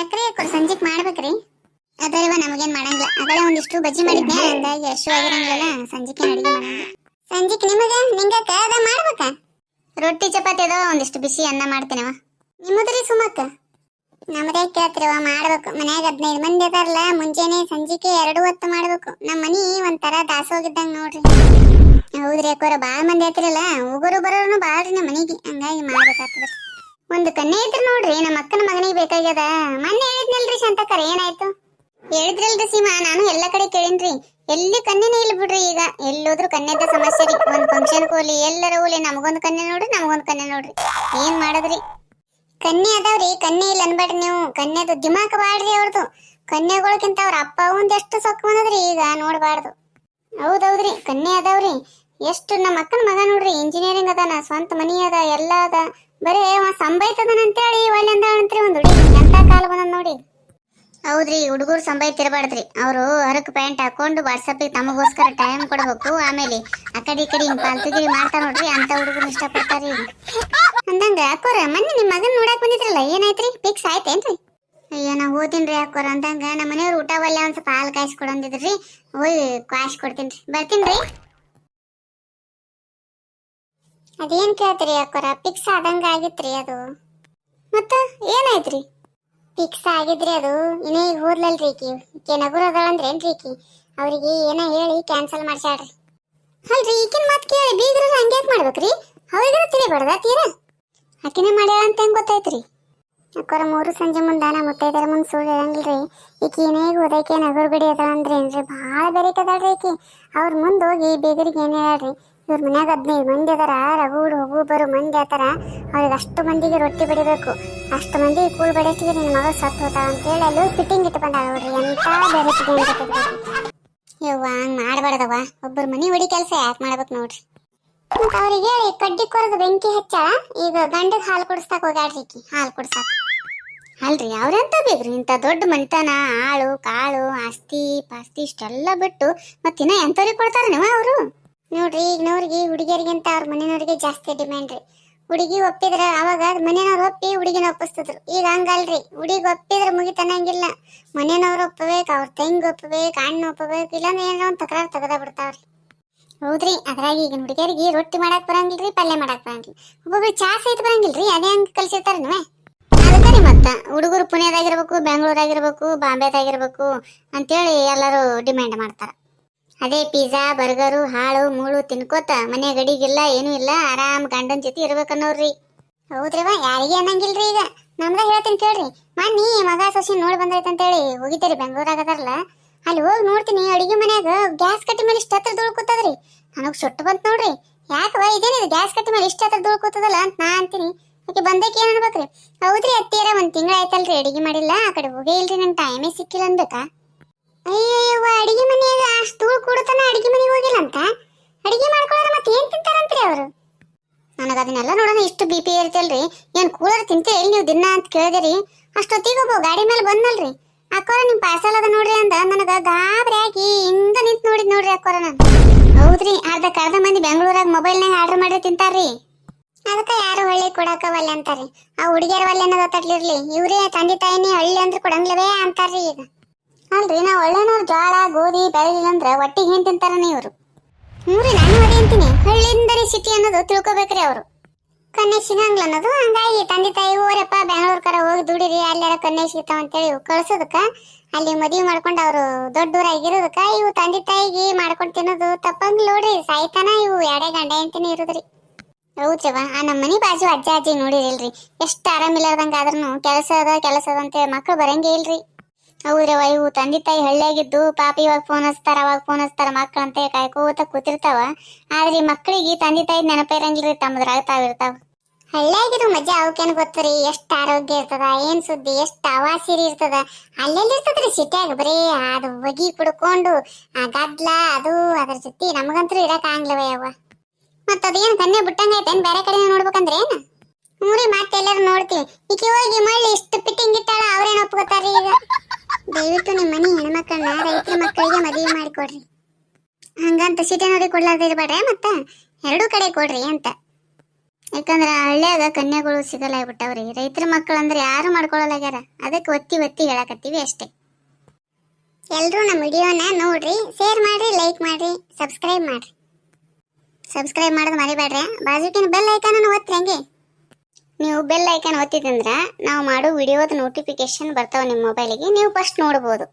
ಯಾಕ್ರಿ ಸಂಜೆಕ್ ಮಾಡ್ಬೇಕ್ರಿ? ಅದಲ್ವ ನಮಗೇನ್ ಮಾಡಂಗಿಲ್ಲ. ಅಗಳೇ ಒಂದಿಷ್ಟು ಬಜ್ಜಿ ಮಾಡಿದ್ನೆ ಹಂಗಾಗಿ ಅಷ್ಟು ಆಗಿರಂಗಿಲ್ಲ ಸಂಜಿಕೆ ಅಡಿಗೆ ಸಂಜಿಕ್ ನಿಮಗ, ನಿಂಗಕ್ಕ, ಅದ ಮಾಡ್ಬೇಕ? ರೊಟ್ಟಿ, ಚಪಾತಿ ಅದ ಒಂದಿಷ್ಟು ಬಿಸಿ ಅನ್ನ ಮಾಡ್ತೇನವ. ನಿಮ್ಮದ್ರಿ ಸುಮಕ್ಕ? ನಮ್ಮದೇ ಕೇಳ್ತಿರವ ಮಾಡ್ಬೇಕು. ಮನ್ಯಾಗ ಹದಿನೈದು ಮಂದಿ ಅದಾರಲ್ಲ, ಮುಂಜಾನೆ ಸಂಜಿಕೆ ಎರಡು ಹೊತ್ತು ಮಾಡ್ಬೇಕು. ನಮ್ಮ ಮನಿ ಒಂಥರ ದಾಸೋಗಿದ್ದಂಗ ನೋಡ್ರಿ. ಹೌದ್ರಿ ಅಕ್ಕೋರ, ಬಾಳ ಮಂದಿ ಆತಿರಲ್ಲ ಹೋಗೋರು ಬರೋರು ಬಾಳ್ರಿ ನಮ್ಮ ಮನಿಗೆ. ಹಂಗಾಗಿ ಮಾಡ್ಬೇಕಾಗ್ತದ. ಒಂದು ಕನ್ನೆ ಇದ್ರ ನೋಡ್ರಿ, ನಮ್ಮ ಅಕ್ಕನ ಮಗನಿಗೆ ಬೇಕಾಗ್ಯದ. ಮೊನ್ನೆ ಹೇಳಿದ್ನಲ್ರಿ ಶಾಂತಕರ ಏನಾಯ್ತು? ಹೇಳಿದ್ರಲ್ರಿ ಸೀಮಾ, ನಾನು ಎಲ್ಲ ಕಡೆ ಕೇಳಿನ್ರಿ. ಎಲ್ಲಿ ಕನ್ಯೆನೇ ಇಲ್ಲ ಬಿಡ್ರಿ ಈಗ. ಎಲ್ಲೋದ್ರು ಕನ್ನೆದ ಸಮಸ್ಯೆ ರೀ. ಒಂದ್ ಫಂಕ್ಷನ್ ಕೋಲಿ ಎಲ್ಲರ ಹೋಲಿ ನಮಗೊಂದ್ ಕನ್ನೆ ನೋಡ್ರಿ, ನಮಗೊಂದ್ ಕನ್ನೆ ನೋಡ್ರಿ. ಏನ್ ಮಾಡದ್ರಿ? ಕನ್ನೆ ಅದಾವ್ರಿ ಕನ್ನೆ ಇಲ್ಲ ಅನ್ಬೇಡ್ರಿ ನೀವು. ಕನ್ಯದ ದಿಮಾಕ್ ಬಾಡ್ರಿ ಅವ್ರದ್ದು ಕನ್ಯೆಗಳಕ್ಕಿಂತ ಅವ್ರ ಅಪ್ಪ ಎಷ್ಟು ಸೊಕ್ಕ ಬಂದದ್ರಿ ಈಗ, ನೋಡ್ಬಾರ್ದು. ಹೌದೌದ್ರಿ ಕನ್ನೆ ಅದಾವ್ರಿ. ಎಷ್ಟು ನಮ್ಮ ಅಕ್ಕನ ಮಗ ನೋಡ್ರಿ ಇಂಜಿನಿಯರಿಂಗ್ ಅದಾನ, ಸ್ವಂತ ಮನಿ ಅದ, ಎಲ್ಲ ಅದ. ಬರೇ ಅವ ಸಂಬೈತದನ ಅಂತೇಳಿ ಒಳ್ಳೆ ಅಂದ್ರಿ ಒಂದು ಹುಡುಗಿ. ಎಂತ ಕಾಲ ಬಂದ ನೋಡಿ. ಹೌದ್ರಿ, ಹುಡುಗರು ಸಂಬೈತಿರಬಾರ್ದ್ರಿ. ಅವರು ಹರಕ್ ಪ್ಯಾಂಟ್ ಹಾಕೊಂಡು ವಾಟ್ಸಪ್ ತಮಗೋಸ್ಕರ ಟೈಮ್ ಕೊಡ್ಬೇಕು. ಆಮೇಲೆ ಆ ಕಡೆ ಈ ಕಡೆ ಹಿಂಗ್ ಪಾಲ್ತುಗಿರಿ ಮಾಡ್ತಾ ನೋಡ್ರಿ, ಅಂತ ಹುಡುಗರು ಇಷ್ಟಪಡ್ತಾರಿ ಅಂದಂಗ ಅಕ್ಕೋರ, ಮೊನ್ನೆ ನಿಮ್ ಮಗನ್ ನೋಡಕ್ ಬಂದಿದ್ರಲ್ಲ, ಏನಾಯ್ತ್ರಿ? ಫಿಕ್ಸ್ ಆಯ್ತೇನ್ರಿ ಅಯ್ಯೋ ನಾ ಓದಿನ್ರಿ ಅಕ್ಕೋರ, ಅಂದಂಗ ನಮ್ಮ ಮನೆಯವ್ರು ಊಟ ಒಲ್ಲೆ ಒಂದ್ ಸ್ವಲ್ಪ ಹಾಲು ಕಾಯಿಸ್ಕೊಡಂದಿದ್ರಿ. ಹೋಯ್ ರೀ ಬರ್ತೀನಿ ಬರ್ತೀನ್ರಿ? ಅದೇನ್ ಕೇಳ್ತೀರಿ ಅಕ್ಕರ? ಫಿಕ್ಸ್ ಆದಂಗ ಆಗಿತ್ರಿ ಅದು. ಮತ್ತ ಏನಾಯ್ತ್ರಿ? ಫಿಕ್ಸ್ ಆಗಿದ್ರಿ ಅದು. ಇನ್ನೇ ಈಗ ಹೋದ್ಲಲ್ರಿ ಈಕಿ. ಈಕೆ ಏನ್ ಈಕಿ? ಅವ್ರಿಗೆ ಏನೋ ಹೇಳಿ ಕ್ಯಾನ್ಸಲ್ ಮಾಡ್ಸ್ಯಾಳ್ರಿ. ಅಲ್ರಿ, ಈಕಿನ ಮಾತು ಕೇಳಿ ಬೀಗ್ರ ಹಂಗ್ಯಾಕ್ ಮಾಡ್ಬೇಕ್ರಿ? ಅವ್ರಿಗಾರ ತಿಳಿಬಾರ್ದ ತೀರಾ? ಆಕಿನೇ ಮಾಡ್ಯಾಳ ಅಂತ ಹೆಂಗ್ ಗೊತ್ತಾಯ್ತ್ರಿ? ಅಕ್ಕರ ಮೂರು ಸಂಜೆ ಮುಂದ ನಾ ಮುತ್ತೈದರ ಮುಂದೆ ಸುಳ್ಳು ಹೇಳಂಗಿಲ್ರಿ ಈಕಿ ಏನೇಗ ಓದಕ್ಕೆ ನಗುರ್ ಬಿಡಿ ಅದ ಅಂದ್ರೆ ಏನ್ರಿ? ಭಾಳ ಬೆರೀತದಳ್ರಿ ಈಕಿ. ಅವ್ರ ಮುಂದೆ ಹೋಗಿ ಬೀಗರಿಗೆ ಏನ್ ಹೇಳ್ರಿ ಇವ್ರ ಮನ್ಯಾಗ ಹದಿನೈದು ಮಂದಿ ಅದಾರ ರಗೂಡ್ ಹೋಗು ಬರು ಮಂದಿ ಆತರ. ಅವ್ರಿಗೆ ಅಷ್ಟು ಮಂದಿಗೆ ರೊಟ್ಟಿ ಬಡಿಬೇಕು. ಅಷ್ಟು ಮಂದಿ ಕೂಳ್ ಬಡಿಸ್ತಿಗೆ ನಿನ್ನ ಮಗ ಸತ್ತು ಅಂತ ಅಂತೇಳಿ ಅಲ್ಲಿ ಫಿಟ್ಟಿಂಗ್ ಇಟ್ಟು ಬಂದಾಳ ನೋಡ್ರಿ, ಎಂತ ಬೆರೆತಿದೆ ಅಂತ ಹಂಗ್ ಮಾಡ್ಬಾರ್ದವ್ವ. ಒಬ್ಬರ ಮನಿ ಹೊಡಿ ಕೆಲಸ ಯಾಕೆ ಮಾಡ್ಬೇಕು ನೋಡ್ರಿ. ಅವ್ರಿಗೆ ಹೇಳಿ, ಕಡ್ಡಿ ಕೊರದು ಬೆಂಕಿ ಹಚ್ಚಾಳ. ಈಗ ಗಂಡಗ್ ಹಾಲು ಕುಡಿಸ್ತಾಕ ಹೋಗ್ಯಾಡ್ರಿ ಹಾಲು ಕುಡಿಸ್ತಾಕ ಅಲ್ರಿ, ಅವ್ರೆಂತ ಬೇಕ್ರಿ ಇಂಥ ದೊಡ್ಡ ಮನಿತನ, ಆಳು, ಕಾಳು, ಆಸ್ತಿ, ಪಾಸ್ತಿ ಇಷ್ಟೆಲ್ಲ ಬಿಟ್ಟು ಮತ್ತಿನ್ನ ಎಂತವ್ರಿಗೆ ಕೊಡ್ತಾರ ನೀವು ಅವರು? ನೋಡ್ರಿ, ಈಗಿನವ್ರಿಗೆ ಹುಡುಗಿಯರಿಗಿಂತ ಅವ್ರ ಮನೆಯವ್ರಿಗೆ ಜಾಸ್ತಿ ಡಿಮ್ಯಾಂಡ್ ರೀ. ಹುಡುಗಿ ಒಪ್ಪಿದ್ರ ಅವಾಗ ಮನೆಯವ್ರು ಒಪ್ಪಿ ಹುಡುಗಿನ ಒಪ್ಪಿಸ್ತಿದ್ರು. ಈಗ ಹಂಗಲ್ರಿ, ಹುಡುಗಿ ಒಪ್ಪಿದ್ರೆ ಮುಗಿತನಂಗಿಲ್ಲ. ಮನೆಯವ್ರು ಒಪ್ಪಬೇಕು, ಅವ್ರ ತಂಗಿ ಒಪ್ಪಬೇಕು, ಅಣ್ಣ ಒಪ್ಪಬೇಕು, ಇಲ್ಲಾಂದ್ರೆ ಏನಾರ ಒಂದು ತಕರಾರು ತೆಗೆದ ಬಿಡ್ತಾವ್ರಿ. ಹೌದ್ರಿ, ಅದ್ರಾಗ ಈಗ ಹುಡುಗಿಯರಿಗೆ ರೊಟ್ಟಿ ಮಾಡಕ್ ಬರಂಗಿಲ್ರಿ, ಪಲ್ಯ ಮಾಡಕ್ ಬರಂಗಿಲ್ಲ ಒಬ್ಬೊಬ್ರು ಚಾ ಸಹಿತ ಬರಂಗಿಲ್ರಿ, ಅದೇ ಹಂಗೆ ಕಲ್ಸಿರ್ತಾರ ನೀವೇ ಅದಕ್ಕೆ ರೀ ಮತ್ತ, ಹುಡುಗರು ಪುಣೆದಾಗಿರ್ಬೇಕು ಬೆಂಗಳೂರಾಗಿರ್ಬೇಕು, ಬಾಂಬೆದಾಗಿರ್ಬೇಕು, ಅಂತೇಳಿ ಎಲ್ಲರೂ ಡಿಮ್ಯಾಂಡ್ ಮಾಡ್ತಾರ. ಅದೇ ಪಿಜ್ಜಾ ಬರ್ಗರು ಹಾಳು, ಮೂಳು ತಿನ್ಕೋತ ಮನೆ ಗಡಿಗಿಲ್ಲ, ಏನೂ ಇಲ್ಲ, ಆರಾಮ್ ಗಂಡನ ಜೊತೆ ಇರ್ಬೇಕನ್ನೋರ್ರಿ. ಹೌದ್ರವ ಯಾರಿಗೆ ಅನ್ನಂಗಿಲ್ರಿ ಈಗ? ನಮ್ದ ಹೇಳ್ತೀನಿ ಕೇಳ್ರಿ. ಮನ್ನಿ ಮಗ ಸೊಸಿ ನೋಡಿ ಬಂದೈತೆ ಅಂತೇಳಿ ಹೋಗಿದ್ದೀರಿ ಬೆಂಗಳೂರಾಗ ಅದರಲ್ಲ ಅಲ್ಲಿ ಹೋಗಿ ನೋಡ್ತೀನಿ, ಅಡಿಗೆ ಮನ್ಯಾಗ ಗ್ಯಾಸ್ ಕಟ್ಟಿ ಮೇಲೆ ಇಷ್ಟ ಹತ್ರ ದುಳ್ಕೋತದ್ರಿ. ನನಗ್ ಸುಟ್ಟು ಬಂತು ನೋಡ್ರಿ. ಯಾಕವ ಇದೇನಿದು ಗ್ಯಾಸ್ ಕಟ್ಟಿ ಮೇಲೆ ಇಷ್ಟ ಹತ್ರ ದುಳ್ಕೋತದಲ್ಲ ಅಂತ ನಾ ಅಂತೀನಿ. ಅದಕ್ಕೆ ಬಂದಕ್ಕೆ ಏನ್ ಅನ್ಬೇಕ್ರಿ? ಹೌದ್ರಿ ಅತ್ತಿಯರ ಒಂದ್ ತಿಂಗಳ ಆಯ್ತಲ್ರಿ, ಅಡಿಗೆ ಮಾಡಿಲ್ಲ, ಆ ಕಡೆ ಹೋಗೇ ಇಲ್ರಿ, ನಂಗೆ ಟೈಮೇ ಸಿಕ್ಕಿಲ್ಲ ಅನ್ಬೇಕಾ? ಅಯ್ಯಯ್ಯವ್ವ, ಅಡಿಗೆ ಮನೆಯಾಗ ಅಷ್ಟು ಕೂಡತನ ಅಡಿಗೆ ಮನೆಗೆ ಹೋಗಿಲ್ಲ ಅಂತ? ಅಡಿಗೆ ಮಾಡ್ಕೊಳ್ಳೋರ ಮತ್ತೆ ಏನ್ ತಿಂತಾರಂತ್ರಿ ಅವರು? ನನಗೆ ಅದನ್ನೆಲ್ಲ ನೋಡೋಣ ಇಷ್ಟು ಬಿ ಪಿ ಇರ್ತಲ್ರಿ ಏನು ಕೂಲರ್ ತಿಂತೀರಿ ಎಲ್ಲಿ ನೀವು ದಿನ ಅಂತ ಕೇಳಿದಿರಿ. ಅಷ್ಟೊತ್ತಿಗೆ ಒಬ್ಬ ಗಾಡಿ ಮೇಲೆ ಬಂದಲ್ರಿ. ಅಕ್ಕೋರ ನಿಮ್ ಪಾರ್ಸಲ್ ಅದ ನೋಡ್ರಿ ಅಂದ. ನನಗೆ ಗಾಬರಿ ಆಗಿ ಹಿಂಗ ನಿಂತ್ ನೋಡಿದ್ ನೋಡ್ರಿ ಅಕ್ಕೋರ ಹೌದ್ರಿ, ಅರ್ಧ ಕರ್ದ ಮಂದಿ ಬೆಂಗಳೂರಾಗ ಮೊಬೈಲ್ನಾಗ ಆರ್ಡರ್ ಮಾಡಿ ತಿಂತಾರ್ರಿ. ಅದಕ್ಕೆ ಯಾರು ಹಳ್ಳಿ ಕೊಡಕವಲ್ಲ ಒಲ್ಲೆ ಅಂತಾರಿ ಆ ಹುಡುಗಿಯರ ಒಲ್ಲೆ ಅನ್ನೋದು ತಟ್ಲಿರ್ಲಿ ಇವ್ರೇ ತಂದೆ ತಾಯಿನೇ ಹಳ್ಳಿ ಅಂದ್ರೆ ಕೊಡಂಗಿಲ್ಲವೇ ಅಂತಾರ್ರಿ ಈಗ. ಅಲ್ರಿ ನಾವು ಒಳ್ಳೆನವ್ರು ಜೋಳ ಗೋಧಿ ಬೆಳೆದಿಲ್ಲ ಅಂದ್ರೆ ಒಟ್ಟಿಗೆ ಏನ್ ತಿಂತಾರ ಇವರು. ಹ್ಞೂರಿ, ನಾನು ಅದೇ ಅಂತೀನಿ. ಹಳ್ಳಿಯಿಂದರಿ ಸಿಟಿ ಅನ್ನೋದು ತಿಳ್ಕೊಬೇಕ್ರಿ ಅವರು. ಕನ್ಯಾ ಸಿಗಂಗಿಲ್ಲ ಅನ್ನೋದು, ಹಂಗಾಗಿ ತಂದೆ ತಾಯಿ ಓರಪ್ಪ ಬೆಂಗಳೂರು ಕರ ಹೋಗಿ ದುಡಿರಿ, ಅಲ್ಲೆಲ್ಲ ಕನ್ಯೆ ಸಿಗ್ತಾವ ಅಂತೇಳಿ ಕಳ್ಸೋದಕ್ಕ, ಅಲ್ಲಿ ಮದುವೆ ಮಾಡ್ಕೊಂಡು ಅವರು ದೊಡ್ಡೂರಾಗಿರೋದಕ್ಕ ಇವು ತಂದೆ ತಾಯಿಗೆ ಮಾಡ್ಕೊಂಡು ತಿನ್ನೋದು ತಪ್ಪಂಗಿಲ್ಲ ನೋಡ್ರಿ, ಸಾಯ್ತಾನ ಇವು ಎರಡೇ ಗಂಡ ಅಂತಾನೆ ಇರೋದ್ರಿ. ಹೌದ್ರವ ಆ ನಮ್ಮ ಮನೆ ಬಾಜು ಅಜ್ಜ ಅಜ್ಜಿ ನೋಡಿರಿಲ್ರಿ. ಎಷ್ಟು ಆರಾಮಿಲ್ಲಾರ್ದಂಗ ಆದ್ರೂ ಕೆಲಸ ಅದ ಕೆಲಸ ಅದ ಅಂತ ಮಕ್ಳು ಬರಂಗೇ ಇಲ್ರಿ. ಹೌದ್ರವ ಇವು ತಂದೆ ತಾಯಿ ಹಳ್ಳಿಯಾಗಿದ್ದು ಪಾಪ ಇವಾಗ ಫೋನ್ ಹಚ್ತಾರ, ಅವಾಗ ಫೋನ್ ಹಚ್ತಾರ ಮಕ್ಳು ಅಂತ ಕಾಯ್ಕೋತ ಕೂತಿರ್ತಾವ. ಆದ್ರೆ ಈ ಮಕ್ಳಿಗೆ ತಂದೆ ತಾಯಿ ನೆನಪಿರಂಗಿಲ್ರಿ ತಮ್ಮದ್ರಾಗ ತಾವಿರ್ತಾವ ಹಳ್ಳಿಯಾಗಿರೋ ಮಜಾ ಅವಕ್ಕೇನು ಗೊತ್ತರಿ, ಎಷ್ಟು ಆರೋಗ್ಯ ಇರ್ತದ, ಏನ್ ಸುದ್ದಿ, ಎಷ್ಟು ಅವಾಸಿರಿ ಇರ್ತದ. ಅಲ್ಲೆಲ್ಲಿ ಇರ್ತದ್ರಿ ಸಿಟಿಯಾಗ ಬರೀ ಅದು ಒಗಿ ಕುಡ್ಕೊಂಡು, ಆ ಗದ್ಲ ಅದು ಅದ್ರ ಜೊತೆ ನಮಗಂತೂ ಇರಕ್ ಆಗ್ಲವ ಯಾವ ಮತ್ತ ಅದೇನ್ ಕನ್ನೆ ಬಿಟ್ಟಂಗ ಐತೆ ಬೇರೆ ಕಡೆ ನೋಡ್ಬೇಕಂದ್ರೆ ಏನ್? ಮೂರಿ ಮತ್ತೆ ಎಲ್ಲರೂ ನೋಡ್ತೀವಿ ಈಕೆ ಹೋಗಿ ಮಳ್ಳಿ ಇಷ್ಟು ಫಿಟ್ಟಿಂಗ್ ಇಟ್ಟಾಳ, ಅವ್ರೇನ್ ಒಪ್ಕೋತಾರಿ ಈಗ ದಯವಿಟ್ಟು ನಿಮ್ಮ ಮನೆ ರೈತರ ಮಕ್ಕಳಿಗೆ ಮದುವೆ ಮಾಡಿಕೊಡ್ರಿ. ಹಂಗಂತ ಸಿಟಿ ನೋಡಿ ಕೊಡ್ಲಾರ್ದ ಇರ್ಬೇಡ್ರಿ, ಮತ್ತ ಎರಡೂ ಕಡೆ ಕೊಡ್ರಿ ಅಂತ. ಯಾಕಂದ್ರೆ ಹಳ್ಳ್ಯಾಗ ಕನ್ಯಾಗಳು ಸಿಗಲ್ಲ ಆಗ್ಬಿಟ್ಟವ್ರಿ ರೈತರ ಮಕ್ಕಳು ಅಂದ್ರೆ ಯಾರು ಮಾಡ್ಕೊಳ್ಳಲಾಗ್ಯಾರ ಅದಕ್ಕೆ ಒತ್ತಿ ಒತ್ತಿ ಹೇಳಕತ್ತೀವಿ ಅಷ್ಟೇ. ಎಲ್ಲರೂ ನಮ್ಮ ವಿಡಿಯೋನ ನೋಡ್ರಿ, ಶೇರ್ ಮಾಡ್ರಿ, ಲೈಕ್ ಮಾಡ್ರಿ, ಸಬ್ಸ್ಕ್ರೈಬ್ ಮಾಡ್ರಿ. ಸಬ್ಸ್ಕ್ರೈಬ್ ಮಾಡೋದು ಮರಿಬೇಡ್ರಿ ಬಾಜುಕಿನ ಬೆಲ್ ಐಕಾನ್ ಒತ್ತಿ ಹಂಗೆ. ನೀವು ಬೆಲ್ ಐಕನ್ ಒತ್ತಿದ್ರೆ ನಾವು ಮಾಡೋ ವಿಡಿಯೋದ ನೋಟಿಫಿಕೇಶನ್ ಬರ್ತಾವ ನಿಮ್ಮ ಮೊಬೈಲಿಗೆ ನೀವು ಫಸ್ಟ್ ನೋಡಬಹುದು